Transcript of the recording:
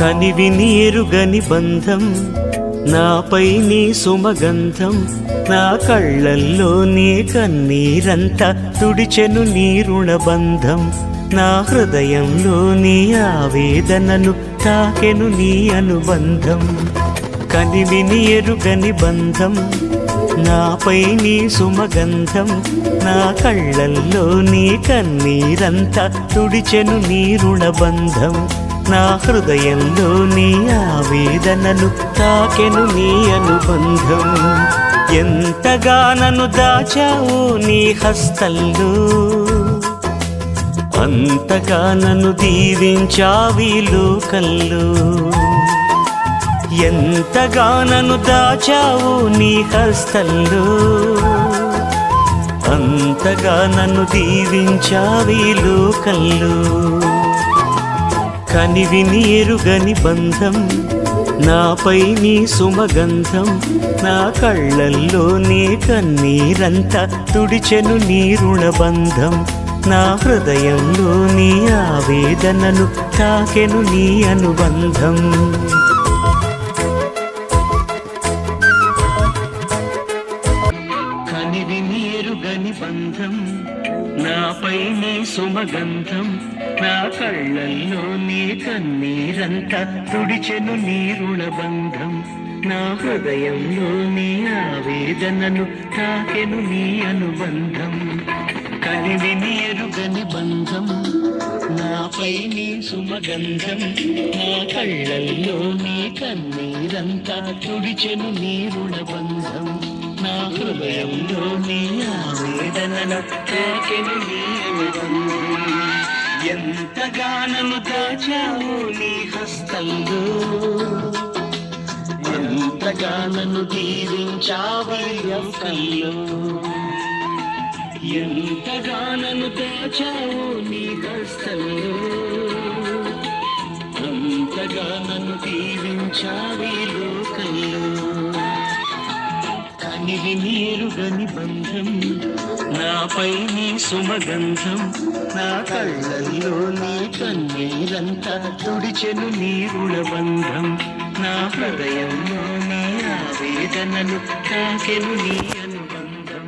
కనివి నీరుగని బంధం నాపై నీ సుమగంధం నా కళ్ళల్లో నీ కన్నీరంతా తుడిచెను నీ రుణబంధం నా హృదయంలో నీ ఆవేదనను తాకెను నీ అనుబంధం. కనివిని ఎరుగని బంధం నాపై నీ సుమగంధం నా కళ్ళల్లో నీ కన్నీరంతా తుడిచెను నీ రుణబంధం. నా హృదయంలో నీ ఆవేదనను తాకెను నీ అనుబంధం. ఎంతగా నన్ను దాచావు నీ హస్తల్లో. అంతగా నన్ను దీవించావి లోకల్లో ఎంతగా నన్ను దాచావు నీ హస్తల్లో. అంతగా నన్ను దీవించావి లోకల్లో కనివిని ఎరుగని బంధం నాపై నీ సుమగంధం నా కళ్ళల్లో నీ కన్నీరంతా తుడిచెను నీ రుణబంధం నా హృదయంలో నీ ఆవేదనను తాకెను నీ అనుబంధం. కనివిని ఎరుగని బంధం నాపై నీ సుమగంధం నా కళ్ళల్లో నీ కన్నీరంత తుడిచెను నీ బంధం నా హృదయంలో నీ ఆవేదనను తాకెను నీ అనుబంధం. కనివిని ఎరుగని బంధం నాపై నీ సుమగంధం. నా కళ్ళల్లో నీ కన్నీరంతా తుడిచెను నీరుణ బంధం నా హృదయంలో నీ ఆవేదనను తాకెను నీ అనుబంధం. ఎంతగానను దాచావు నీ హస్తంలో? ఎంతగానను దీవించావు కల్లో ఎంతగానను దాచావు నీ హస్తంలో? అంతగానను దీవించావి నివి మేలుగని బంధం నాపై నీ సుమగంధం నా కళ్ళల్లో నీ కన్నీరంతా తుడిచెను నీ రుణబంధం నా హృదయంలో నీ ఆవేదనను తాకెను నీ అనుబంధం.